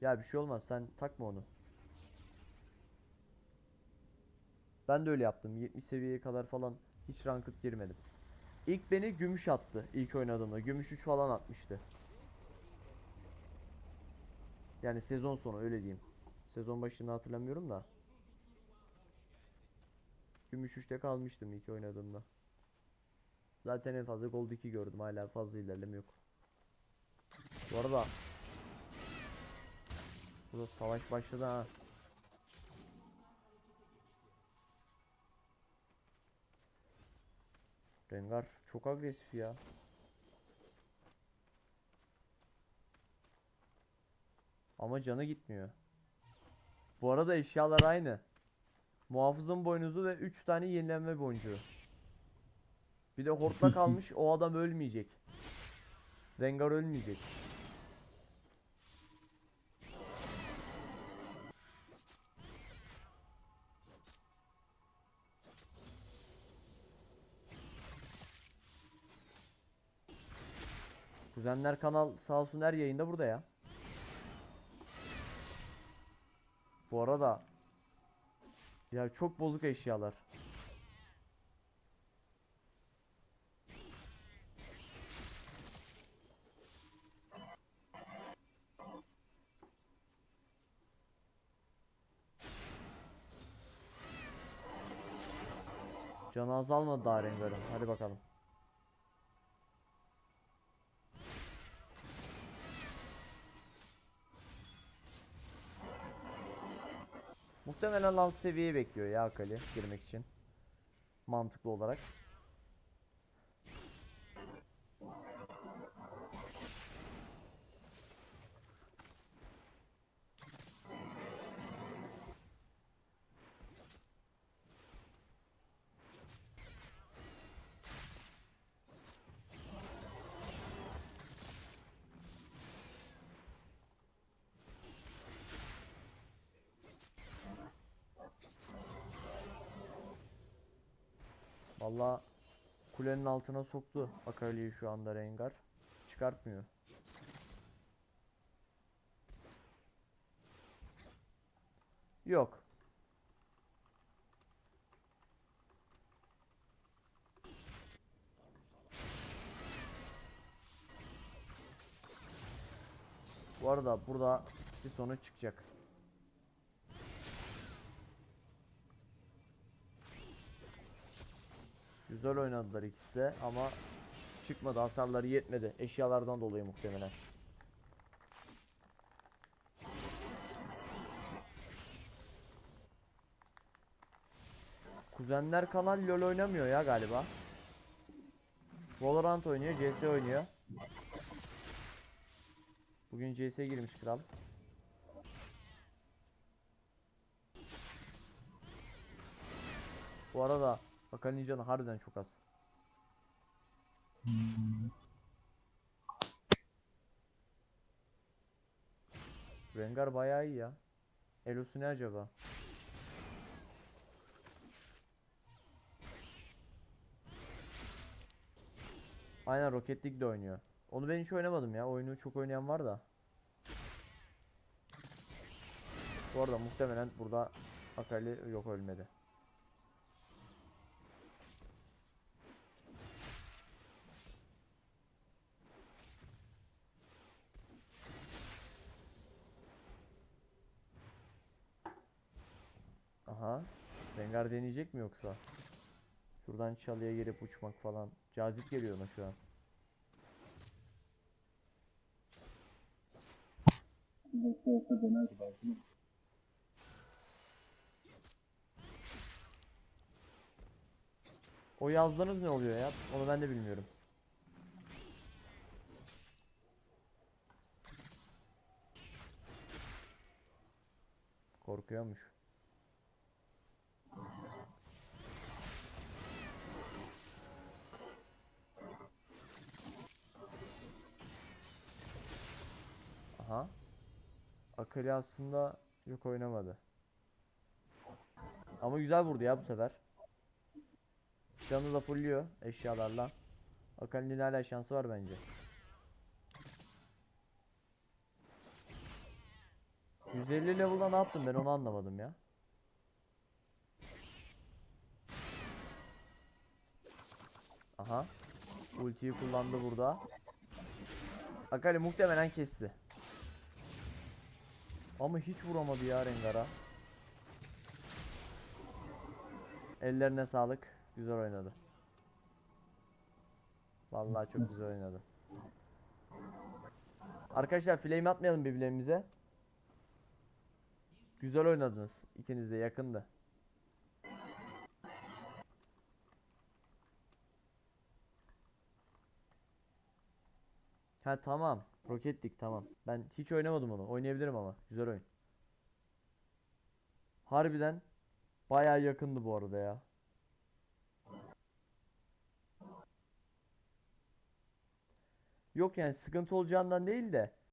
Ya bir şey olmaz sen takma onu. Ben de öyle yaptım. 70 seviyeye kadar falan hiç ranked girmedim. İlk beni gümüş attı ilk oynadığımda. Gümüş 3 falan atmıştı. Yani sezon sonu öyle diyeyim. Sezon başında hatırlamıyorum da. Gümüş 3'te kalmıştım ilk oynadığımda. Zaten en fazla Gold 2 gördüm. Hala fazla ilerleme yok. Bu arada Burada savaş başladı ha. Rengar çok agresif ya. Ama canı gitmiyor. Bu arada eşyalar aynı. Muhafızın boynuzu ve 3 tane yenilenme boncuğu. Bir de hortlak almış o adam ölmeyecek. Rengar ölmeyecek. Kuzenler kanal sağ olsun her yayında burada ya. Bu arada ya çok bozuk eşyalar. Canı azalmadı daha Rengar'ın. Hadi bakalım. Muhtemelen alt seviyeyi bekliyor ya Akali girmek için. Mantıklı olarak. Valla kulenin altına soktu Akali'yi şu anda Rengar. Çıkartmıyor. Yok. Bu arada burada bir sonuç çıkacak. Güzel oynadılar ikisi de ama çıkmadı hasarları yetmedi eşyalardan dolayı muhtemelen. Kuzenler kanal LoL oynamıyor ya galiba. Valorant oynuyor, CS oynuyor. Bugün CS girmiş kral. Bu arada Akali'nin canı harbiden çok az. Rengar bayağı iyi ya. Elosu ne acaba? Aynen Rocket League'de oynuyor. Onu ben hiç oynamadım ya. Oyunu çok oynayan var da. Bu arada muhtemelen burada Akali yok ölmedi. Aha. Rengar deneyecek mi yoksa? Şuradan çalıya gelip uçmak falan. Cazip geliyor ona şu an. O yazdığınız ne oluyor ya? Onu ben de bilmiyorum. Korkuyormuş. Aha. Akali aslında yok oynamadı. Ama güzel vurdu ya bu sefer. Canı da fullüyor eşyalarla. Akali'nin hala şansı var bence. 150 level'da ne yaptım ben onu anlamadım ya. Aha. Ultiyi kullandı burada. Akali muhtemelen kesti. Ama hiç vuramadı ya Rengar'a. Ellerine sağlık. Güzel oynadı. Vallahi çok güzel oynadı. Arkadaşlar flame atmayalım birbirlerimize. Güzel oynadınız. İkiniz de yakındı. Ha tamam. Rocket League tamam. Ben hiç oynamadım onu. Oynayabilirim ama. Güzel oyun. Harbiden bayağı yakındı bu arada ya. Yok yani sıkıntı olacağından değil de